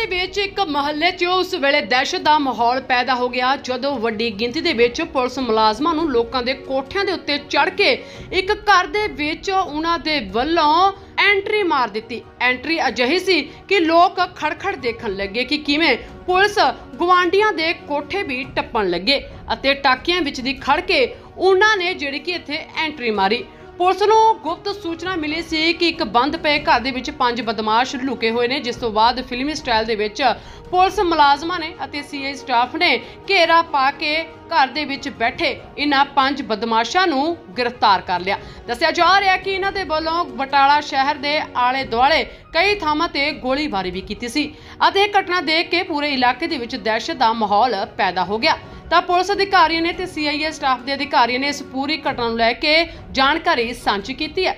ਦੇ ਵਿੱਚ ਇੱਕ ਮਹੱਲੇ 'ਚ ਉਸ ਵੇਲੇ ਦਹਿਸ਼ਤ ਦਾ ਮਾਹੌਲ ਪੈਦਾ ਹੋ ਗਿਆ। ਜਦੋਂ ਵੱਡੀ ਗਿਣਤੀ ਦੇ ਵਿੱਚ ਪੁਲਿਸ ਮੁਲਾਜ਼ਮਾਂ ਨੂੰ ਲੋਕਾਂ ਦੇ ਕੋਠਿਆਂ ਦੇ ਉੱਤੇ ਚੜ੍ਹ ਕੇ ਇੱਕ ਘਰ ਦੇ ਵਿੱਚ ਉਹਨਾਂ ਦੇ ਵੱਲੋਂ ਐਂਟਰੀ ਮਾਰ ਦਿੱਤੀ। ਐਂਟਰੀ ਅਜਿਹੀ ਸੀ ਕਿ ਲੋਕ ਖੜਖੜ ਦੇਖਣ ਲੱਗੇ ਕਿ ਕਿਵੇਂ ਪੁਲਿਸ ਗਵਾਂਡੀਆਂ ਦੇ ਕੋਠੇ ਵੀ ਟੱਪਣ ਲੱਗੇ ਅਤੇ ਟਾਕੀਆਂ ਵਿੱਚ ਦੀ ਖੜ ਕੇ ਉਹਨਾਂ ਨੇ ਜਿਹੜੀ ਕਿ ਇੱਥੇ ਐਂਟਰੀ ਮਾਰੀ। ਪੁਲਿਸ ਨੂੰ ਗੁਪਤ ਸੂਚਨਾ ਮਿਲੀ ਸੀ ਕਿ ਇੱਕ ਬੰਦ ਪਏ ਘਰ ਦੇ ਵਿੱਚ ਪੰਜ ਬਦਮਾਸ਼ ਲੁਕੇ ਹੋਏ ਨੇ, ਜਿਸ ਤੋਂ ਬਾਅਦ ਫਿਲਮੀ ਸਟਾਈਲ ਦੇ ਵਿੱਚ ਪੁਲਿਸ ਮੁਲਾਜ਼ਮਾਂ ਨੇ ਅਤੇ ਸੀਆਈ ਸਟਾਫ ਨੇ ਘੇਰਾ ਪਾ ਕੇ ਘਰ ਦੇ ਵਿੱਚ ਬੈਠੇ ਇਹਨਾਂ ਪੰਜ ਬਦਮਾਸ਼ਾਂ ਨੂੰ ਗ੍ਰਿਫਤਾਰ ਕਰ ਲਿਆ। ਦੱਸਿਆ ਜਾ ਰਿਹਾ ਕਿ ਇਹਨਾਂ ਦੇ ਵੱਲੋਂ ਬਟਾਲਾ ਸ਼ਹਿਰ ਦੇ ਆਲੇ ਦੁਆਲੇ ਕਈ ਥਾਵਾਂ ਤੇ ਗੋਲੀਬਾਰੀ ਵੀ ਕੀਤੀ ਸੀ ਅਤੇ ਇਹ ਘਟਨਾ ਦੇਖ ਕੇ ਪੂਰੇ ਇਲਾਕੇ ਦੇ ਵਿੱਚ ਦਹਿਸ਼ਤ ਦਾ ਮਾਹੌਲ ਪੈਦਾ ਹੋ ਗਿਆ। ਤਾਂ ਪੁਲਿਸ ਅਧਿਕਾਰੀਆਂ ਨੇ ਤੇ ਸੀਆਈਏ ਸਟਾਫ ਦੇ ਅਧਿਕਾਰੀਆਂ ਨੇ ਇਸ ਪੂਰੀ ਘਟਨਾ ਨੂੰ ਲੈ ਕੇ ਜਾਣਕਾਰੀ ਸਾਂਝੀ ਕੀਤੀ ਹੈ।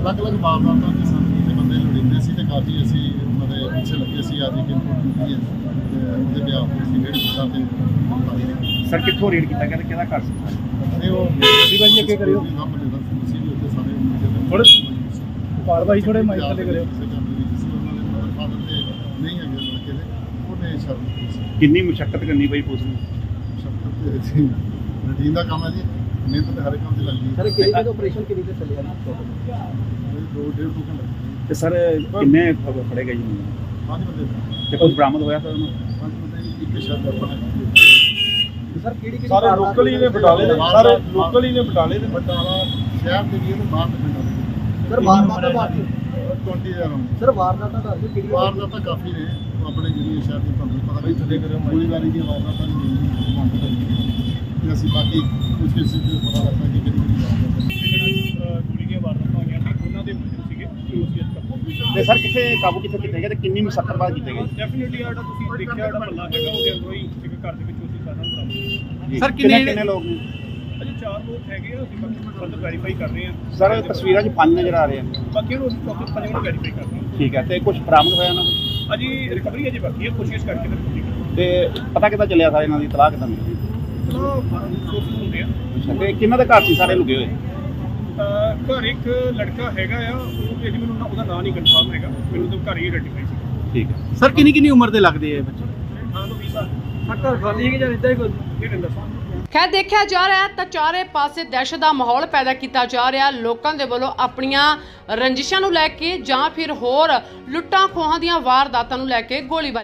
ਅਲੱਗ-ਅਲੱਗ ਵਾਰਦਾਤਾਂ ਦੇ ਸਾਨੂੰ ਜਿਹੜੇ ਬੰਦੇ ਲੋੜੀਂਦੇ ਸੀ ਤੇ ਕਾਫੀ ਅਸੀਂ ਉਹਨਾਂ ਦੇ ਪਿੱਛੇ ਲੱਗੇ ਸੀ ਇੱਕ ਇਨਪੁਟ ਕੀਤੀ ਹੈ। ਤੇ ਉਹਦੇ ਬਿਆਨ ਤੇ ਰੇਡ ਕੀਤਾ। ਤੇ ਸਰ ਕਿੱਥੋਂ ਰੇਡ ਕੀਤਾ? ਤੇ ਕਿਹਦਾ ਘਰ ਸੀ? ਤੇ ਉਹ ਗੱਡੀ ਭਾਜੀ ਅੱਗੇ ਕਰਿਓ। ਨਾ ਬੰਦੇ ਦਾ ਸੀ ਵੀ ਉੱਥੇ ਸਾਰੇ ਦੇ ਥੋੜ੍ਹੇ- ਕਾਰਵਾਈ ਥੋੜ੍ਹੇ ਮਾਈਕ ਕਰਿਓ। ਦੇ ਸੀ ਦੇ ਤੇ ਨਹੀਂ ਹੈਗੇ ਲੜਕੇ ਦੇ ਉਹਨੇ ਸ਼ਰਮ ਕੀਤੀ ਸੀ। ਕਿੰਨੀ ਮੁਸ਼ਕਲ ਕਰਨੀ ਪਈ ਪੁਲਿਸ ਨੂੰ? ਸੀ ਰੂਟੀਨ ਦਾ ਕੰਮ ਹੈ ਜੀ ਮਿਹਨਤ ਤੇ ਹਰ ਇੱਕ ਕੰਮ ਤੇ ਲੱਗਦੀ ਸਰ ਕਿਹੜੀ ਆਪਰੇਸ਼ਨ ਕਿਹੜੀ ਤੇ ਚੱਲਿਆ ਨਾ ਇਹ ਦੋ ਡੇਢ ਦੋ ਘੰਟੇ ਲੱਗੇ ਤੇ ਸਰ ਕਿੰਨੇ ਫ- ਫੜੇ ਗਏ ਜੀ? ਪੰਜ ਬੰਦੇ ਸੀ। ਤੇ ਕੁਝ ਬਰਾਮਦ ਹੋਇਆ ਸਰ ਉਹਨੂੰ? ਪੰਜ ਬੰਦੇ ਇੱਕ ਸ਼ਰਤ ਆਪਣਾ ਸਰ ਕਿਹੜੀ ਕਿਹੜੀ ਸਾਰੇ ਲੋਕਲ ਹੀ ਨੇ ਬਟਾਲੇ ਦੇ। ਸਾਰੇ ਲੋਕਲ ਹੀ ਨੇ ਬਟਾਲੇ ਦੇ। ਬਟਾਲਾ ਸ਼ਹਿਰ ਦੇ ਵੀ ਇਹਨੂੰ ਬਾਹਰ ਦੇ ਪਿੰਡਾਂ ਦੇ ਸਰ ਵਾਰਦਾਤਾਂ ਦੱਸ 20000 ਸਰ ਵਾਰਦਾਤਾਂ ਦੱਸ ਦਿਓ ਕਿਹੜੀ ਵਾਰਦਾਤਾਂ ਕਾਫੀ ਨੇ। ਆਪਣੇ ਜਿਹੜੀ ਸ਼ਹਿਰ ਦੀ ਤੁਹਾਨੂੰ ਪਤਾ ਵੀ ਥੱਲੇ ਕਰਿਓ ਗੋਲੀਬਾਰੀ ਦੀਆਂ ਵਾਰਦਾਤਾਂ ਨਹੀਂ ਕੁਝ ਕਿਸੇ ਪਤਾ ਕਿ ਕਿਹੜੀ ਵਾਰਦਾਤ ਹੋਈਆਂ ਉਹਨਾਂ ਦੇ ਮੁਲਜ਼ਮ ਸੀਗੇ ਤੇ ਸਰ ਕਿੱਥੇ ਕਾਬੂ ਕਿੱਥੇ ਕੀਤੇ ਗਏ ਤੇ ਕਿੰਨੀ ਮੁਸ਼ਕਲ ਬਾਅਦ ਕੀਤੇ ਗਏ? ਡੈਫੀਨਿਟਲੀ ਆੜਾ ਤੁਸੀਂ ਦੇਖਿਆ ਜਿਹੜਾ ਮਹੱਲਾ ਹੈਗਾ ਉਹਦੇ ਅੰਦਰੋਂ ਹੀ ਇੱਕ ਘਰ ਦੇ ਵਿੱਚ ਉਸੇ ਸਾਰਾ ਬਰਾਮਦ ਜੀ। ਸਰ, ਕਿੰਨੇ ਕਿੰਨੇ- ਕਿੰਨੇ ਲੋਕ ਨੇ? ਅਜੇ ਚਾਰ ਲੋਕ ਹੈਗੇ ਆ ਅਸੀਂ ਬਾਕੀ ਫਰਦਰ ਵੈਰੀਫਾਈ ਕਰ ਰਹੇ ਹਾਂ। ਸਰ ਤਸਵੀਰਾਂ 'ਚ ਪੰਜ ਨਜ਼ਰ ਆ ਰਹੇ ਹਨ। ਬਾਕੀ ਨੂੰ ਅਸੀਂ ਪ੍ਰੋਪਰ ਪੰਜ ਮਿੰਟ ਵੈਰੀਫਾਈ ਕਰ ਰਹੇ ਠੀਕ ਹੈ ਤੇ ਕੁਝ ਬਰਾਮਦ ਹੋਇਆ ਨਾ ਹਾਂ ਅਜੇ ਰਿਕਵਰੀ ਅਜੇ ਬਾਕੀ ਹੈ ਕੋਸ਼ਿਸ਼ ਕਰਕੇ ਤੇ ਪੂਰੀ ਕਰਾਂਗੇ ਤੇ ਪਤਾ ਕਿੱਦਾਂ ਚੱਲਿਆ ਸਰ ਇਹਨਾਂ ਦੀ ਤਲਾਕ ਕਿੱਦਾਂ ਮਿਲੀ? ਚਲੋ ਸੋਚ ਹੁੰਦੇ ਆ ਅੱਛਾ, ਤੇ ਕਿੰਨਾਂ ਦੇ ਘਰ ਸੀ? ਸਾਰੇ ਲੁਕੇ ਹੋਏ? ਅਹ ਘਰ ਇੱਕ ਲੜਕਾ ਹੈਗਾ ਆ ਉਹ ਤੇ ਅਜੇ ਮੈਨੂੰ ਨਾ- ਉਹਦਾ ਨਾਂ ਨਹੀਂ ਕਨਫਰਮ ਹੈਗਾ ਮੈਨੂੰ ਤਾਂ ਘਰ ਹੀ ਆਈਡੈਂਟੀਫਾਈ ਸੀ। ਠੀਕ ਹੈ। ਸਰ ਕਿੰਨੀ ਕਿੰਨੀ ਉਮਰ ਦੇ ਲੱਗਦੇ ਆ ਬੱਚੇ? ਹਾਂ ਤੋਂ 20 ਸਾਲ। ਸਰ ਖਾਲੀ ਹੈ ਕਿ ਜਾਂ ਇਦਾਂ ਹੀ ਕੋਈ ਇਹ ਰਹਿੰਦਾ ਸੀ ਖੈਰ ਦੇਖਿਆ ਜਾ ਰਿਹਾ ਹੈ ਤਾਂ ਚਾਰੇ ਪਾਸੇ ਦਹਿਸ਼ਤ ਦਾ ਮਾਹੌਲ ਪੈਦਾ ਕੀਤਾ ਜਾ ਰਿਹਾ। ਲੋਕਾਂ ਦੇ ਵੱਲੋਂ ਆਪਣੀਆਂ ਰੰਜਿਸ਼ਾਂ ਨੂੰ ਲੈ ਕੇ ਜਾਂ ਫਿਰ ਹੋਰ ਲੁੱਟਾਂ ਖੋਹਾਂ ਦੀਆਂ ਵਾਰਦਾਤਾਂ ਨੂੰ ਲੈ ਕੇ ਗੋਲੀਬਾਰੀ।